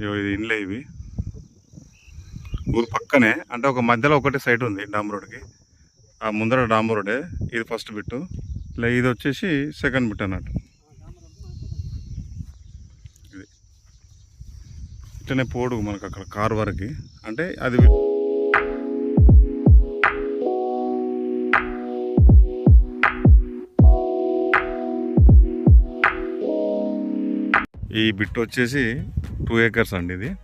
ఇగో ఇది ఇండ్లే ఇవి. ఊరు పక్కనే అంటే ఒక మధ్యలో ఒకటే సైట్ ఉంది డామ్ రోడ్కి. ఆ ముందర డామ్ రోడే ఇది ఫస్ట్ బిట్టు ఇలా ఇది వచ్చేసి సెకండ్ బిట్ అన్నట్టు. ఇది. ఇట్లనే పోడు మనకు అక్కడ కార్ వరకు. అంటే అది ఈ బిట్ వచ్చేసి టూ ఏకర్స్ అండి ఇది.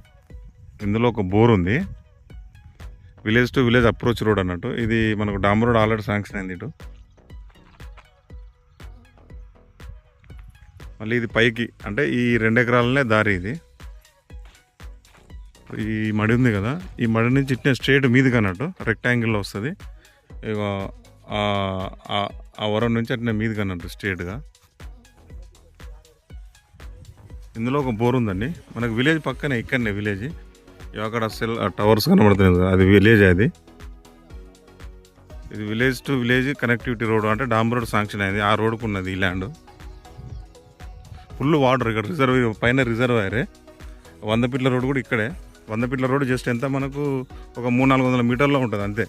ఇందులో ఒక బోర్ ఉంది. Village to village approach road అన్నట్టు. ఇది మనకు డాంబర్ రోడ్ ఆల్రెడీ శాంక్షన్ అయింది ఇటు. మళ్ళీ ఇది పైకి అంటే ఈ రెండు ఎకరాలనే దారి ఇది. ఈ మడి ఉంది కదా ఈ మడి నుంచి ఇట్నే స్ట్రేట్ మీదికి అన్నట్టు రెక్టాంగిల్లో వస్తుంది. ఆ- ఆ వరం నుంచి అట్నే మీదికి అన్నట్టు స్ట్రేట్గా ఇందులో ఒక బోర్ ఉందండి. మనకు విలేజ్ పక్కనే ఇక్కడనే విలేజ్. అక్కడ సెల్ టవర్స్ కనబడుతున్నాయి కదా అది విలేజ్ అది. ఇది village to village connectivity road అంటే డాంబర్ రోడ్ శాంక్షన్ అయింది. ఆ రోడ్కు ఉన్నది ఈ ల్యాండ్. ఫుల్ వాటర్ ఇక్కడ రిజర్వ్ పైన రిజర్వాయరే వంద పిట్ల రోడ్ కూడా ఇక్కడే. వంద పిట్ల రోడ్ జస్ట్ ఎంత మనకు ఒక మూడు నాలుగు వందల మీటర్లో ఉంటుంది అంతే.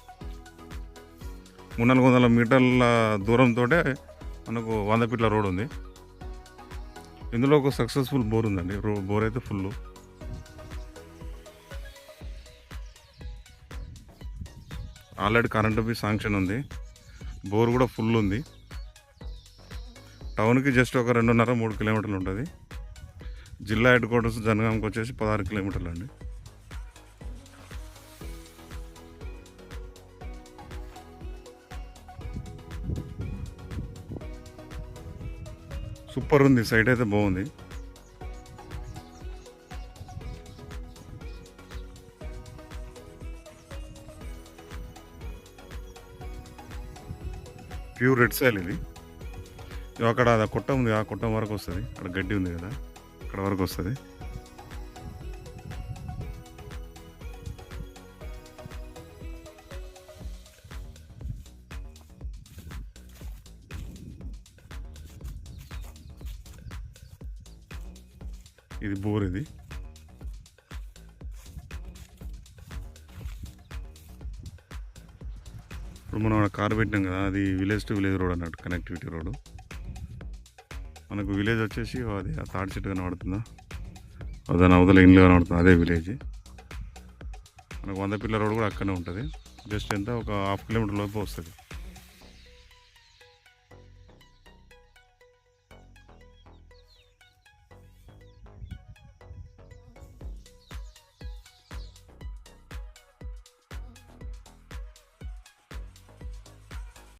మూడు నాలుగు వందల మీటర్ల దూరంతో మనకు వంద పిట్ల రోడ్ ఉంది. ఇందులో ఒక సక్సెస్ఫుల్ బోర్ ఉందండి. రో బోర్ అయితే ఫుల్ ఆల్రెడీ కరెంటు బి శాంక్షన్ ఉంది. బోర్ కూడా ఫుల్ ఉంది. టౌన్కి జస్ట్ ఒక రెండున్నర మూడు కిలోమీటర్లు ఉంటుంది. జిల్లా హెడ్ క్వార్టర్స్ జనగాంకి వచ్చేసి పదహారు కిలోమీటర్లు అండి. సూపర్ ఉంది సైట్ అయితే బాగుంది. ప్యూర్ రెడ్ సైల్ ఇది. అక్కడ అది కొట్ట ఉంది ఆ కొట్టం వరకు వస్తుంది. అక్కడ గడ్డి ఉంది కదా అక్కడ వరకు వస్తుంది. ఇది బోర్ ఇది. ఇప్పుడు మనం కార్ పెట్టినాం కదా అది విలేజ్ టు విలేజ్ రోడ్ అన్నట్టు కనెక్టివిటీ రోడ్. మనకు విలేజ్ వచ్చేసి అది ఆ తాడి చెట్టు కనబడుతుందా? దాని అవతల ఇండ్లు కనబడుతుంది అదే విలేజ్. మనకు వంద పిల్ల రోడ్ కూడా అక్కడనే ఉంటుంది. జస్ట్ ఎంత? ఒక హాఫ్ కిలోమీటర్ లోపు వస్తుంది.